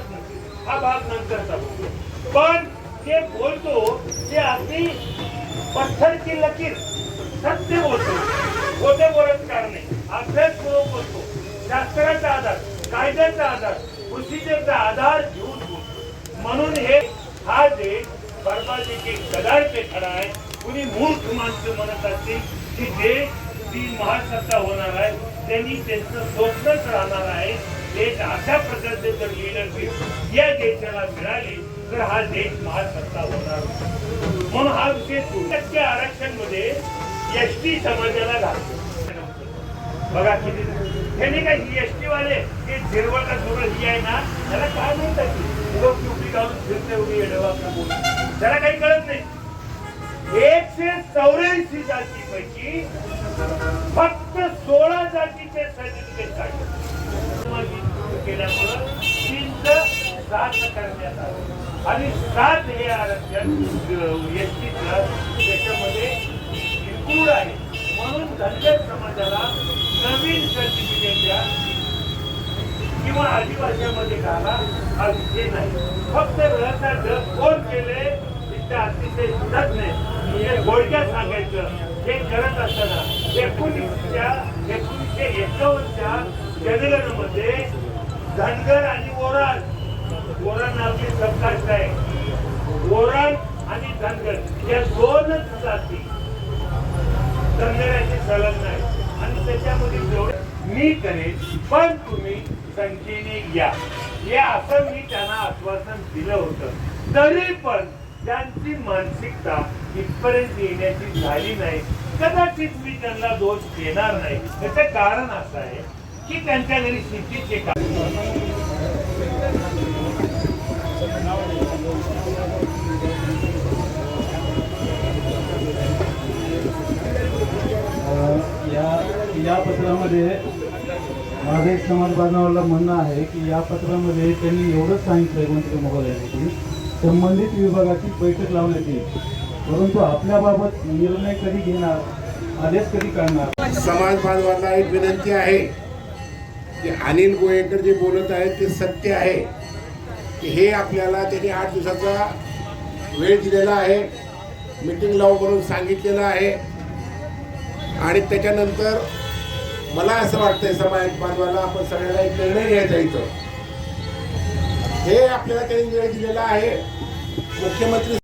बोलत नसेल हा भाग नंतरचा पण जे बोलतो ते अगदी पत्थरची लकीर सत्य बोलतो. खोटे बोलत नाही अभ्यासपूर्वक बोलतो. शास्त्राचा आधार कायद्याचा आधार प्रोसिजरचा आधार घेऊन बोलतो. म्हणून हे हा देश बर्बादीचे गदारचे खरा आहे कुणी मूर्ख माणसं म्हणत असतील की देश ती महासत्ता होणार आहे त्यांनी त्यांचं स्वप्नच राहणार आहे देश अशा प्रकारचे जर लिडरशिप या देशाला मिळाली तर हा देश महासत्ता होणार. म्हणून हा विषय टक्के आरक्षणमध्ये एस टी समाजाला घालतो. बघा किती त्यांनी काय एस टी वाले हे झिरवळ का ही आहे ना त्याला काय म्हणतात की लोक टोपी घालून फिरते उभी येडवा त्याला काही कळत नाही. एकशे चौऱ्याऐंशी जातीपैकी फक्त सोळा जातीचे सर्टिफिकेट काढले केल्यामुळं तीनचं सात करण्यात आलं. आणि सात हे आरक्षण एस टीचं त्याच्यामध्ये इन्क्लूड आहे. म्हणून धनगर समाजाला नवीन सर्टिफिकेट द्या किंवा आदिवासीमध्ये घाला हा विषय नाही. फक्त रहता ढग कोण केले तिथे अतिशय सुधत नाही हे गोडक्यात सांगायचं हे करत असताना एकोणीसच्या एकोणीसशे एकावन्नच्या जनगणमध्ये धनगर आणि ओराण. ओराण आपली सबकास्ट आहे. ओराण आणि धनगर या दोनच जाती. धनगराची संलग्न आहे आणि त्याच्यामध्ये जेवढे मी करेन पण तुम्ही संख्येने या. हे असं मी त्यांना आश्वासन दिलं होतं. तरी पण त्यांची मानसिकता इथपर्यंत येण्याची झाली नाही. कदाचित मी त्यांना दोष देणार नाही. त्याचं कारण असं आहे की त्यांच्या घरी काम या या पत्रामध्ये माझे एक समाज बांधवाला म्हणणं आहे की या पत्रामध्ये त्यांनी एवढंच सांगितलंय मंत्री महोदयांनी की संबंधित विभागाची बैठक लावण्यात येईल. परंतु आपल्याबाबत निर्णय कधी घेणार आदेश कधी काढणार? समाज बांधवांना एक विनंती आहे. की अनिल गोयेकर जे बोलत आहेत ते सत्य आहे. की हे आपल्याला त्यांनी आठ दिवसाचा वेळ दिलेला आहे. मीटिंग लावू म्हणून सांगितलेलं आहे. आणि त्याच्यानंतर मला असं वाटतंय समाज बांधवाला आपण सगळ्यांना एक निर्णय घ्यायचा इथं. हे आपल्याला त्यांनी वेळ दिलेला आहे. मुख्यमंत्री